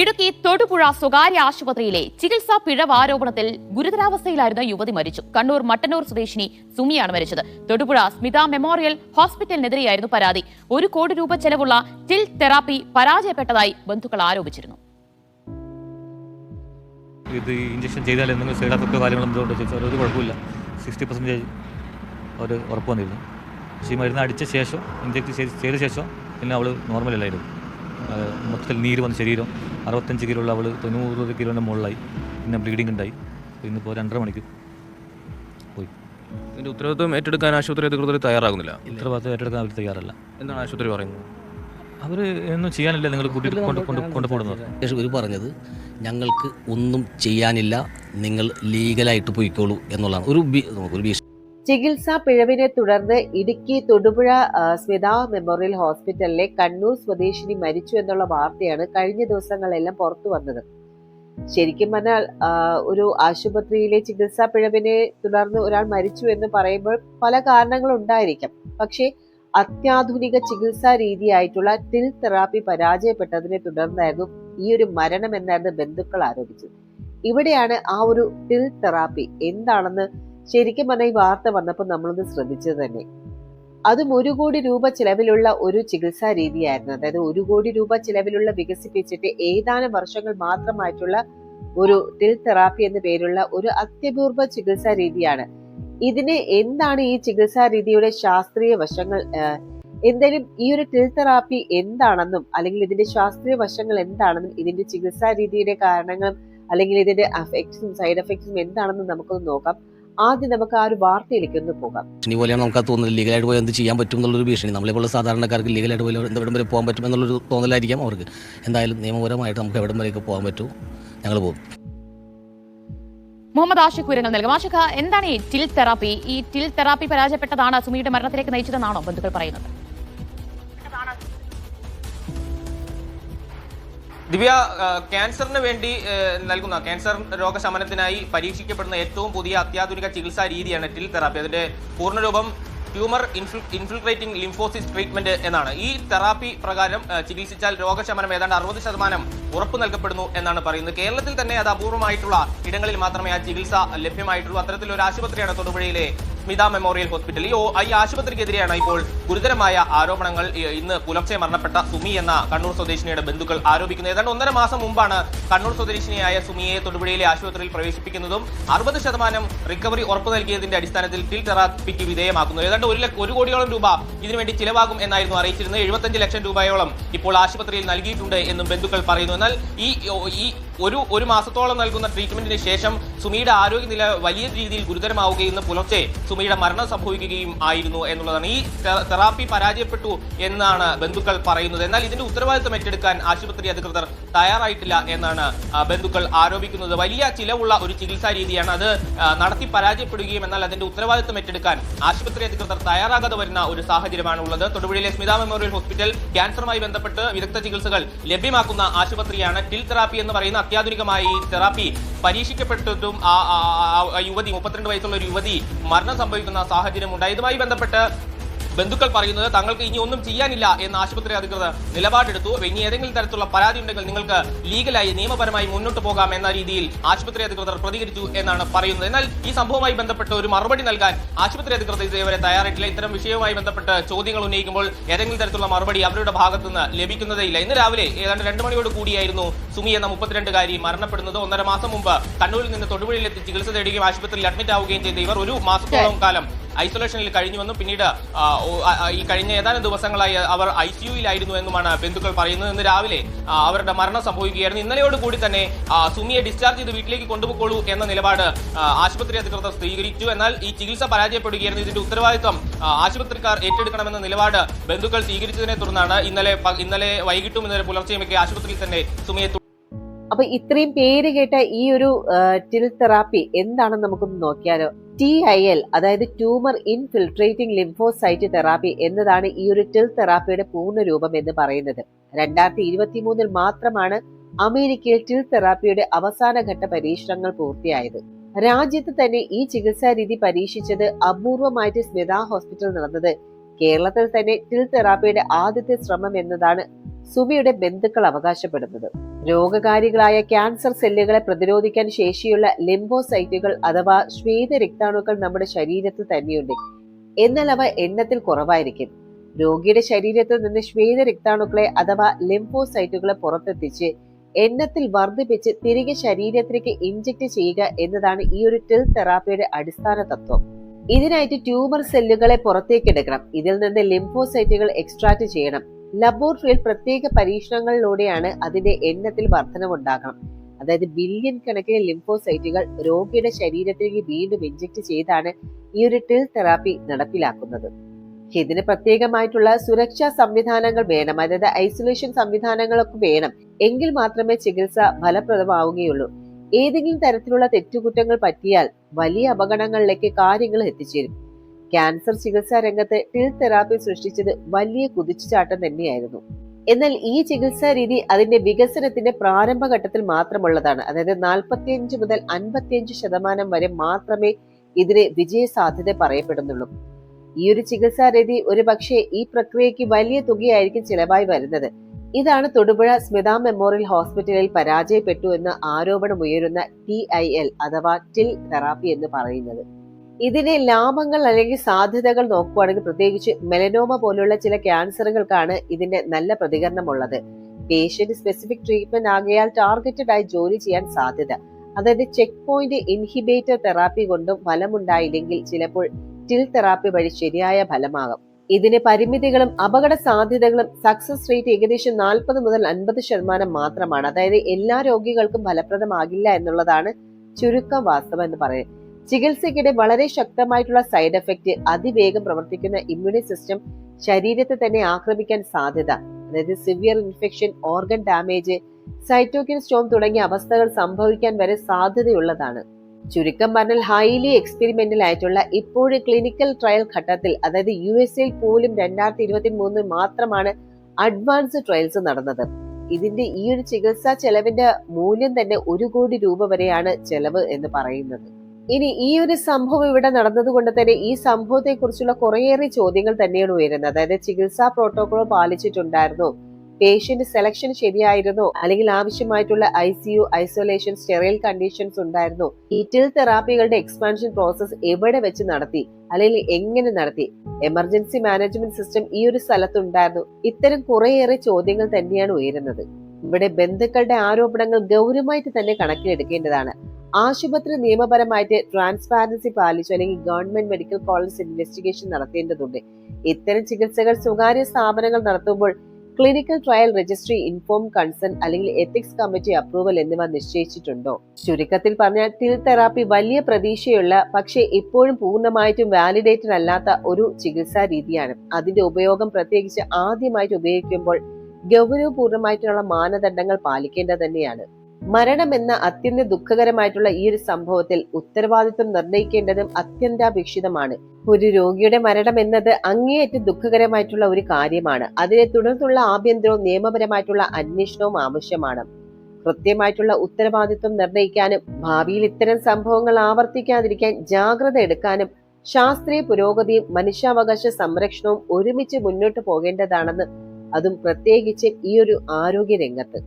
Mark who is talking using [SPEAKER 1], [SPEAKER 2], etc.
[SPEAKER 1] ഇടുക്കി തൊടുപുഴ സ്വകാര്യ ആശുപത്രിയിലെ ചികിത്സാ പിഴവ് ആരോപണത്തിൽ ഗുരുതരാവസ്ഥയിലായിരുന്ന യുവതി മരിച്ചു. കണ്ണൂർ മട്ടന്നൂർ സ്വദേശിനി സുമിയാണ് മരിച്ചത്. തൊടുപുഴ സ്മിത മെമ്മോറിയൽ ഹോസ്പിറ്റലിനെതിരെയായിരുന്നു പരാതി. ഒരു കോടി രൂപ ചെലവുള്ള ടിൽ തെറാപ്പി പരാജയപ്പെട്ടതായി ബന്ധുക്കൾ ആരോപിച്ചിരുന്നു.
[SPEAKER 2] ഇത് ഇഞ്ചക്ഷൻ ചെയ്താൽ എന്തെങ്കിലും സൈഡ് എഫക്റ്റോ കാര്യങ്ങളോ എന്തുകൊണ്ട് ചോദിച്ചാൽ ഒരു കുഴപ്പമില്ല. സിക്സ്റ്റി പെർസെന്റേജ് അവർ ഉറപ്പ് വന്നിരുന്നു. പക്ഷേ ഈ മരുന്ന് അടിച്ച ശേഷം ഇഞ്ചക്ട് ചെയ്ത് ശേഷം പിന്നെ അവൾ നോർമലല്ലായിരുന്നു മൊത്തത്തിൽ നീര് വന്ന ശരീരം അറുപത്തഞ്ച് കിലോ ഉള്ള അവൾ തൊണ്ണൂറ് കിലോന്റെ മുകളിലായി. പിന്നെ ബ്ലീഡിംഗ് ഉണ്ടായി. ഇന്നിപ്പോൾ രണ്ടര മണിക്ക് പോയി.
[SPEAKER 3] ഇതിന്റെ ഉത്തരവാദിത്വം ഏറ്റെടുക്കാൻ ആശുപത്രി അധികൃതർ തയ്യാറാകുന്നില്ല?
[SPEAKER 2] ഉത്തരവാദിത്വം ഏറ്റെടുക്കാൻ അവർ തയ്യാറല്ല.
[SPEAKER 3] എന്താണ് ആശുപത്രി പറയുന്നത്?
[SPEAKER 2] അവർ ഒന്നും ചെയ്യാനില്ല. നിങ്ങൾ കൂട്ടിയിട്ട് കൊണ്ട് കൊണ്ട് കൊണ്ടുപോകുന്നത്.
[SPEAKER 4] ശേഷം ഇവർ പറഞ്ഞത് ഞങ്ങൾക്ക് ഒന്നും ചെയ്യാനില്ല. നിങ്ങൾ ലീഗലായിട്ട് പോയിക്കോളൂ എന്നുള്ളതാണ്. ഒരു ഒരു ഭീഷണി
[SPEAKER 5] ചികിത്സാ പിഴവിനെ തുടർന്ന് ഇടുക്കി തൊടുപുഴ സ്മിതാ മെമ്മോറിയൽ ഹോസ്പിറ്റലിലെ കണ്ണൂർ സ്വദേശിനി മരിച്ചു എന്നുള്ള വാർത്തയാണ് കഴിഞ്ഞ ദിവസങ്ങളെല്ലാം പുറത്തു വന്നത്. ശരിക്കും പറഞ്ഞാൽ ഒരു ആശുപത്രിയിലെ ചികിത്സാ പിഴവിനെ തുടർന്ന് ഒരാൾ മരിച്ചു എന്ന് പറയുമ്പോൾ പല കാരണങ്ങളും ഉണ്ടായിരിക്കാം. പക്ഷേ അത്യാധുനിക ചികിത്സാ രീതിയായിട്ടുള്ള ടിൽ തെറാപ്പി പരാജയപ്പെട്ടതിനെ തുടർന്നായിരുന്നു ഈ ഒരു മരണം എന്നായിരുന്നു ബന്ധുക്കൾ ആരോപിച്ചത്. ഇവിടെയാണ് ആ ഒരു ടിൽ തെറാപ്പി എന്താണെന്ന് ശരിക്കും പറഞ്ഞാൽ ഈ വാർത്ത വന്നപ്പോൾ നമ്മളൊന്ന് ശ്രദ്ധിച്ചത് തന്നെ. അതും ഒരു കോടി രൂപ ചിലവിലുള്ള ഒരു ചികിത്സാ രീതിയായിരുന്നു. അതായത് ഒരു കോടി രൂപ ചിലവിലുള്ള വികസിപ്പിച്ചിട്ട് ഏതാനും വർഷങ്ങൾ മാത്രമായിട്ടുള്ള ഒരു ടിൽ തെറാപ്പി എന്ന പേരുള്ള ഒരു അത്യപൂർവ ചികിത്സാ രീതിയാണ്. ഇതിന് എന്താണ് ഈ ചികിത്സാ രീതിയുടെ ശാസ്ത്രീയ വശങ്ങൾ? എന്തായാലും ഈ ഒരു ടിൽ തെറാപ്പി എന്താണെന്നും അല്ലെങ്കിൽ ഇതിന്റെ ശാസ്ത്രീയ വശങ്ങൾ എന്താണെന്നും ഇതിന്റെ ചികിത്സാ രീതിയുടെ കാരണങ്ങളും അല്ലെങ്കിൽ ഇതിന്റെ എഫക്ട്സും സൈഡ് എഫക്ട്സും എന്താണെന്നും നമുക്കൊന്ന് നോക്കാം. ആദ്യം നമുക്ക് ആ ഒരു വാർത്തയിലേക്ക് ഒന്ന് പോകാം.
[SPEAKER 4] ഇനി പോലെയാണ് നമുക്ക് തോന്നുന്നത് ലീഗലായിട്ട് പോയി എന്ത് ചെയ്യാൻ പറ്റും എന്നുള്ളൊരു ഭീഷണി. നമ്മളെപ്പോലുള്ള സാധാരണക്കാർക്ക് ലീഗലായിട്ട് പോയി എന്ത് എവിടം വരെ പോകാൻ പറ്റും എന്നുള്ളൊരു തോന്നലായിരിക്കാം അവർക്ക്. എന്തായാലും നിയമപരമായിട്ട് നമുക്ക് എവിടം വരെയൊക്കെ പോകാൻ പറ്റും. ഞങ്ങൾ പോകും.
[SPEAKER 1] മുഹമ്മദ് ആഷിഖ് വിവരങ്ങൾ നൽകും. ആഷിഖ എന്താണ് ഈ ടിൽ തെറാപ്പി? ഈ ടിൽ തെറാപ്പി പരാജയപ്പെട്ടതാണ് സുമിയുടെ മരണത്തിലേക്ക് നയിച്ചതെന്നാണോ ബന്ധുക്കൾ പറയുന്നത്?
[SPEAKER 6] ദിവ്യ ക്യാൻസറിന് വേണ്ടി നൽകുന്ന ക്യാൻസർ രോഗശമനത്തിനായി പരീക്ഷിക്കപ്പെടുന്ന ഏറ്റവും പുതിയ അത്യാധുനിക ചികിത്സാ രീതിയാണ് ടിൽ തെറാപ്പി. അതിന്റെ പൂർണരൂപം ട്യൂമർ ഇൻഫിൽട്രേറ്റിംഗ് ലിംഫോസിസ് ട്രീറ്റ്മെന്റ് എന്നാണ്. ഈ തെറാപ്പി പ്രകാരം ചികിത്സിച്ചാൽ രോഗശമനം ഏതാണ്ട് അറുപത് ശതമാനം ഉറപ്പ് നൽകപ്പെടുന്നു എന്നാണ് പറയുന്നത്. കേരളത്തിൽ തന്നെ അത് അപൂർവമായിട്ടുള്ള ഇടങ്ങളിൽ മാത്രമേ ആ ചികിത്സ ലഭ്യമായിട്ടുള്ളൂ. അത്തരത്തിലൊരു ആശുപത്രിയാണ് തൊടുപുഴയിലെ സ്മിത മെമ്മോറിയൽ ഹോസ്പിറ്റൽ ഈ ആശുപത്രിക്കെതിരെയാണ് ഇപ്പോൾ ഗുരുതരമായ ആരോപണങ്ങൾ. ഇന്ന് പുലർച്ചെ മരണപ്പെട്ട സുമി എന്ന കണ്ണൂർ സ്വദേശിനിയുടെ ബന്ധുക്കൾ ആരോപിക്കുന്നത്. ഏതാണ്ട് ഒന്നര മാസം മുമ്പാണ് കണ്ണൂർ സ്വദേശിനിയായ സുമിയെ തൊടുപുഴയിലെ ആശുപത്രിയിൽ പ്രവേശിപ്പിക്കുന്നതും അറുപത് ശതമാനം റിക്കവറി ഉറപ്പു നൽകിയതിന്റെ അടിസ്ഥാനത്തിൽ ഫിൽ തെറാപ്പിക്ക് വിധേയമാക്കുന്നത് ഏതാണ്ട് ഒരു ഒരു കോടിയോളം രൂപ ഇതിനുവേണ്ടി ചിലവാകും എന്നായിരുന്നു അറിയിച്ചിരുന്നത്. എഴുപത്തഞ്ച് ലക്ഷം രൂപയോളം ഇപ്പോൾ ആശുപത്രിയിൽ നൽകിയിട്ടുണ്ട് എന്നും ബന്ധുക്കൾ പറയുന്നു. എന്നാൽ ഈ ഈ ഒരു ഒരു മാസത്തോളം നൽകുന്ന ട്രീറ്റ്മെന്റിന് ശേഷം സുമിയുടെ ആരോഗ്യനില വലിയ രീതിയിൽ ഗുരുതരമാവുകയും ഇന്ന് പുലർച്ചെ സുമിയുടെ മരണം സംഭവിക്കുകയും ആയിരുന്നു എന്നുള്ളതാണ്. ഈ തെറാപ്പി പരാജയപ്പെട്ടു എന്നാണ് ബന്ധുക്കൾ പറയുന്നത്. എന്നാൽ ഇതിന്റെ ഉത്തരവാദിത്വം ഏറ്റെടുക്കാൻ ആശുപത്രി അധികൃതർ തയ്യാറായിട്ടില്ല എന്നാണ് ബന്ധുക്കൾ ആരോപിക്കുന്നത്. വലിയ ചിലവുള്ള ഒരു ചികിത്സാ രീതിയാണ് അത് നടത്തി പരാജയപ്പെടുകയും എന്നാൽ അതിന്റെ ഉത്തരവാദിത്വം ഏറ്റെടുക്കാൻ ആശുപത്രി അധികൃതർ തയ്യാറാകാതെ വരുന്ന ഒരു സാഹചര്യമാണ് ഉള്ളത് തൊടുപുഴയിലെ സ്മിത മെമ്മോറിയൽ ഹോസ്പിറ്റൽ ക്യാൻസറുമായി ബന്ധപ്പെട്ട് വിദഗ്ധ ചികിത്സകൾ ലഭ്യമാക്കുന്ന ആശുപത്രിയാണ് ടിൽ തെറാപ്പി എന്ന് പറയുന്ന അത്യാധുനികമായ തെറാപ്പി പരീക്ഷിക്കപ്പെട്ടിട്ടും ആ യുവതി മുപ്പത്തിരണ്ട് വയസ്സുള്ള ഒരു യുവതി മരണം സംഭവിക്കുന്ന സാഹചര്യം ഉണ്ടായി ഇതുമായി ബന്ധപ്പെട്ട് ബന്ധുക്കൾ പറയുന്നത് തങ്ങൾക്ക് ഇനി ഒന്നും ചെയ്യാനില്ല എന്ന് ആശുപത്രി അധികൃതർ നിലപാടെടുത്തു. ഇനി ഏതെങ്കിലും തരത്തിലുള്ള പരാതി ഉണ്ടെങ്കിൽ നിങ്ങൾക്ക് ലീഗലായി നിയമപരമായി മുന്നോട്ട് പോകാം എന്ന രീതിയിൽ ആശുപത്രി അധികൃതർ പ്രതികരിച്ചു എന്നാണ് പറയുന്നത്. എന്നാൽ ഈ സംഭവവുമായി ബന്ധപ്പെട്ട് ഒരു മറുപടി നൽകാൻ ആശുപത്രി അധികൃതർ ഇതുവരെ തയ്യാറായിട്ടില്ല. ഇത്തരം വിഷയവുമായി ബന്ധപ്പെട്ട് ചോദ്യങ്ങൾ ഉന്നയിക്കുമ്പോൾ ഏതെങ്കിലും തരത്തിലുള്ള മറുപടി അവരുടെ ഭാഗത്തു നിന്ന് ലഭിക്കുന്നതേയില്ല. ഇന്ന് രാവിലെ ഏതാണ്ട് രണ്ട് മണിയോട് കൂടിയായിരുന്നു സുമി എന്ന മുപ്പത്തിരണ്ടുകാരി മരണപ്പെടുന്നത്. ഒന്നര മാസം മുമ്പ് കണ്ണൂരിൽ നിന്ന് തൊടുപുഴയിലെത്തി ചികിത്സ തേടുകയും ആശുപത്രിയിൽ അഡ്മിറ്റ് ആവുകയും ചെയ്ത ഇവർ ഒരു മാസത്തോളം കാലം ഐസൊലേഷനിൽ കഴിഞ്ഞു വന്നു. പിന്നീട് ഈ കഴിഞ്ഞ ഏതാനും ദിവസങ്ങളായി അവർ ഐ സിയുയിലായിരുന്നു എന്നുമാണ് ബന്ധുക്കൾ പറയുന്നത്. ഇന്ന് രാവിലെ അവരുടെ മരണം സംഭവിക്കുകയായിരുന്നു. ഇന്നലെയോട് കൂടി തന്നെ സുമിയെ ഡിസ്ചാർജ് ചെയ്ത് വീട്ടിലേക്ക് കൊണ്ടുപോയിക്കോളൂ എന്ന നിലപാട് ആശുപത്രി അധികൃതർ സ്വീകരിച്ചു. എന്നാൽ ഈ ചികിത്സ പരാജയപ്പെടുകയായിരുന്നു. ഇതിന്റെ ഉത്തരവാദിത്വം ആശുപത്രിക്കാർ ഏറ്റെടുക്കണമെന്ന നിലപാട് ബന്ധുക്കൾ സ്വീകരിച്ചതിനെ തുടർന്നാണ് ഇന്നലെ ഇന്നലെ വൈകിട്ടും ഇന്നലെ പുലർച്ചെയുമൊക്കെ ആശുപത്രിയിൽ തന്നെ സുമിയെ
[SPEAKER 5] അപ്പൊ ഇത്രയും പേര് കേട്ട ഈ ഒരു ടിൽ തെറാപ്പി എന്താണെന്ന് നമുക്കൊന്ന് നോക്കിയാലോ? ടി ഐ എൽ അതായത് ട്യൂമർ ഇൻഫിൽട്രേറ്റിംഗ് ലിംഫോസൈറ്റ് തെറാപ്പി എന്നതാണ് ഈ ഒരു ടിൽ തെറാപ്പിയുടെ പൂർണ രൂപം എന്ന് പറയുന്നത്. രണ്ടായിരത്തി ഇരുപത്തി മൂന്നിൽ മാത്രമാണ് അമേരിക്കയിൽ ടിൽ തെറാപ്പിയുടെ അവസാനഘട്ട പരീക്ഷണങ്ങൾ പൂർത്തിയായത്. രാജ്യത്ത് തന്നെ ഈ ചികിത്സാ രീതി പരീക്ഷിച്ചത് അപൂർവമായിട്ട് സ്മിത ഹോസ്പിറ്റൽ നടന്നത്. കേരളത്തിൽ തന്നെ ടിൽ തെറാപ്പിയുടെ ആദ്യത്തെ ശ്രമം എന്നതാണ് സുമിയുടെ ബന്ധുക്കൾ അവകാശപ്പെടുന്നത്. രോഗകാരികളായ ക്യാൻസർ സെല്ലുകളെ പ്രതിരോധിക്കാൻ ശേഷിയുള്ള ലിംബോസൈറ്റുകൾ അഥവാ ശ്വേത രക്താണുക്കൾ നമ്മുടെ ശരീരത്തിൽ തന്നെയുണ്ട്. എന്നാൽ അവ എണ്ണത്തിൽ കുറവായിരിക്കും. രോഗിയുടെ ശരീരത്തിൽ നിന്ന് ശ്വേത രക്താണുക്കളെ അഥവാ ലിംഫോസൈറ്റുകളെ പുറത്തെത്തിച്ച് എണ്ണത്തിൽ വർദ്ധിപ്പിച്ച് തിരികെ ശരീരത്തിലേക്ക് ഇഞ്ചക്ട് ചെയ്യുക എന്നതാണ് ഈ ഒരു ടിൽ തെറാപ്പിയുടെ അടിസ്ഥാന തത്വം. ഇതിനായിട്ട് ട്യൂമർ സെല്ലുകളെ പുറത്തേക്കെടുക്കണം. ഇതിൽ നിന്ന് ലിംഫോസൈറ്റുകൾ എക്സ്ട്രാക്ട് ചെയ്യണം. ലബോറട്ടറിയിൽ പ്രത്യേക പരീക്ഷണങ്ങളിലൂടെയാണ് അതിന്റെ എണ്ണത്തിൽ വർധനവുണ്ടാകണം. അതായത് ബില്യൺ കണക്കിന് ലിംഫോസൈറ്റുകൾ രോഗിയുടെ ശരീരത്തിലേക്ക് വീണ്ടും ഇഞ്ചക്ട് ചെയ്താണ് ഈ ഒരു ടിൽ തെറാപ്പി നടപ്പിലാക്കുന്നത്. ഇതിന് പ്രത്യേകമായിട്ടുള്ള സുരക്ഷാ സംവിധാനങ്ങൾ വേണം. അതായത് ഐസൊലേഷൻ സംവിധാനങ്ങളൊക്കെ വേണം. എങ്കിൽ മാത്രമേ ചികിത്സ ഫലപ്രദമാവുകയുള്ളൂ. ഏതെങ്കിലും തരത്തിലുള്ള തെറ്റുകുറ്റങ്ങൾ പറ്റിയാൽ വലിയ അപകടങ്ങളിലേക്ക് കാര്യങ്ങൾ എത്തിച്ചേരും. ക്യാൻസർ ചികിത്സാ രംഗത്ത് ടിൽ തെറാപ്പി സൃഷ്ടിച്ചത് വലിയ കുതിച്ചുചാട്ടം തന്നെയായിരുന്നു. എന്നാൽ ഈ ചികിത്സാ രീതി അതിന്റെ വികസനത്തിന്റെ പ്രാരംഭഘട്ടത്തിൽ മാത്രമുള്ളതാണ്. അതായത് നാൽപ്പത്തിയഞ്ച് മുതൽ അൻപത്തിയഞ്ച് ശതമാനം വരെ മാത്രമേ ഇതിനെ വിജയ സാധ്യത പറയപ്പെടുന്നുള്ളൂ. ഈ ഒരു ചികിത്സാ രീതി ഒരു പക്ഷേ ഈ പ്രക്രിയയ്ക്ക് വലിയ തുകയായിരിക്കും ചിലവായി വരുന്നത്. ഇതാണ് തൊടുപുഴ സ്മിത മെമ്മോറിയൽ ഹോസ്പിറ്റലിൽ പരാജയപ്പെട്ടു എന്ന് ആരോപണമുയരുന്ന ടി ഐ എൽ അഥവാ ടിൽ തെറാപ്പി എന്ന് പറയുന്നത്. ഇതിന്റെ ലാഭങ്ങൾ അല്ലെങ്കിൽ സാധ്യതകൾ നോക്കുകയാണെങ്കിൽ പ്രത്യേകിച്ച് മെലനോമ പോലുള്ള ചില ക്യാൻസറുകൾക്കാണ് ഇതിന്റെ നല്ല പ്രതികരണമുള്ളത്. പേഷ്യന്റ് സ്പെസിഫിക് ട്രീറ്റ്മെന്റ് ആകയാൽ ടാർഗറ്റഡ് ആയി ജോലി ചെയ്യാൻ സാധ്യത. അതായത് ചെക്ക് പോയിന്റ് ഇൻഹിബേറ്റർ തെറാപ്പി കൊണ്ടും ഫലമുണ്ടായില്ലെങ്കിൽ ചിലപ്പോൾ ടിൽ തെറാപ്പി വഴി ശരിയായ ഫലമാകും. ഇതിന് പരിമിതികളും അപകട സാധ്യതകളും സക്സസ് റേറ്റ് ഏകദേശം നാൽപ്പത് മുതൽ അൻപത് ശതമാനം മാത്രമാണ്. അതായത് എല്ലാ രോഗികൾക്കും ഫലപ്രദമാകില്ല എന്നുള്ളതാണ് ചുരുക്കം വാസ്തവം എന്ന് പറയുന്നത്. ചികിത്സയ്ക്കിടെ വളരെ ശക്തമായിട്ടുള്ള സൈഡ് എഫക്റ്റ് അതിവേഗം പ്രവർത്തിക്കുന്ന ഇമ്മ്യൂണി സിസ്റ്റം ശരീരത്തെ തന്നെ ആക്രമിക്കാൻ സാധ്യത. അതായത് severe infection organ damage cytokine storm തുടങ്ങിയ അവസ്ഥകൾ സംഭവിക്കാൻ വരെ സാധ്യതയുള്ളതാണ്. ചുരുക്കം പറഞ്ഞാൽ ഹൈലി എക്സ്പെരിമെന്റൽ ആയിട്ടുള്ള ഇപ്പോഴും ക്ലിനിക്കൽ ട്രയൽ ഘട്ടത്തിൽ അതായത് യു എസ് എയിൽ പോലും രണ്ടായിരത്തി ഇരുപത്തി മൂന്നിൽ മാത്രമാണ് അഡ്വാൻസ് ട്രയൽസ് നടന്നത്. ഇതിന്റെ ഈ ഒരു ചികിത്സാ ചെലവിന്റെ മൂല്യം തന്നെ ഒരു കോടി രൂപ വരെയാണ് ചെലവ് എന്ന് പറയുന്നത്. ഇനി ഈ ഒരു സംഭവം ഇവിടെ നടന്നതുകൊണ്ട് തന്നെ ഈ സംഭവത്തെ കുറിച്ചുള്ള കുറേയേറെ ചോദ്യങ്ങൾ തന്നെയാണ് ഉയരുന്നത്. അതായത് ചികിത്സാ പ്രോട്ടോകോൾ പാലിച്ചിട്ടുണ്ടായിരുന്നു. പേഷ്യന്റ് സെലക്ഷൻ ശരിയായിരുന്നോ. അല്ലെങ്കിൽ ആവശ്യമായിട്ടുള്ള I C U isolation sterile conditions ഉണ്ടായിരുന്നോ. ഈ തെറാപ്പികളുടെ എക്സ്പാൻഷൻ പ്രോസസ് എവിടെ വെച്ച് നടത്തി? അല്ലെങ്കിൽ എങ്ങനെ നടത്തി? എമർജൻസി മാനേജ്മെന്റ് സിസ്റ്റം ഈ ഒരു സ്ഥലത്തുണ്ടായിരുന്നു. ഇത്തരം കുറേയേറെ ചോദ്യങ്ങൾ തന്നെയാണ് ഉയരുന്നത്. ഇവിടെ ബന്ധുക്കളുടെ ആരോപണങ്ങൾ ഗൗരവമായിട്ട് തന്നെ കണക്കിലെടുക്കേണ്ടതാണ്. ആശുപത്രി നിയമപരമായിട്ട് ട്രാൻസ്പാരൻസി പാലിച്ചു അല്ലെങ്കിൽ ഗവൺമെന്റ് മെഡിക്കൽ കോളേജ് ഇൻവെസ്റ്റിഗേഷൻ നടത്തേണ്ടതുണ്ട്. ഇത്തരം ചികിത്സകൾ സ്വകാര്യ സ്ഥാപനങ്ങൾ നടത്തുമ്പോൾ clinical trial registry informed consent അല്ലെങ്കിൽ എത്തിക്സ് കമ്മിറ്റി അപ്രൂവൽ എന്നിവ നിശ്ചയിച്ചിട്ടുണ്ടോ? ചുരുക്കത്തിൽ പറഞ്ഞാൽ ടിൽ തെറാപ്പി വലിയ പ്രതീക്ഷയുള്ള പക്ഷേ ഇപ്പോഴും പൂർണമായിട്ടും വാലിഡേറ്റഡ് അല്ലാത്ത ഒരു ചികിത്സാ രീതിയാണ്. അതിന്റെ ഉപയോഗം പ്രത്യേകിച്ച് ആദ്യമായിട്ട് ഉപയോഗിക്കുമ്പോൾ ഗൗരവപൂർണമായിട്ടുള്ള മാനദണ്ഡങ്ങൾ പാലിക്കേണ്ടത് തന്നെയാണ്. മരണം എന്ന അത്യന്ത ദുഃഖകരമായിട്ടുള്ള ഈ ഒരു സംഭവത്തിൽ ഉത്തരവാദിത്വം നിർണയിക്കേണ്ടതും അത്യന്താപേക്ഷിതമാണ്. ഒരു രോഗിയുടെ മരണം എന്നത് അങ്ങേയറ്റം ദുഃഖകരമായിട്ടുള്ള ഒരു കാര്യമാണ്. അതിനെ തുടർന്നുള്ള ആഭ്യന്തരവും നിയമപരമായിട്ടുള്ള അന്വേഷണവും ആവശ്യമാണ്. കൃത്യമായിട്ടുള്ള ഉത്തരവാദിത്വം നിർണയിക്കാനും ഭാവിയിൽ ഇത്തരം സംഭവങ്ങൾ ആവർത്തിക്കാതിരിക്കാൻ ജാഗ്രത എടുക്കാനും ശാസ്ത്രീയ പുരോഗതിയും മനുഷ്യാവകാശ സംരക്ഷണവും ഒരുമിച്ച് മുന്നോട്ട് പോകേണ്ടതാണെന്ന് അതും പ്രത്യേകിച്ച് ഈ ഒരു ആരോഗ്യ രംഗത്ത്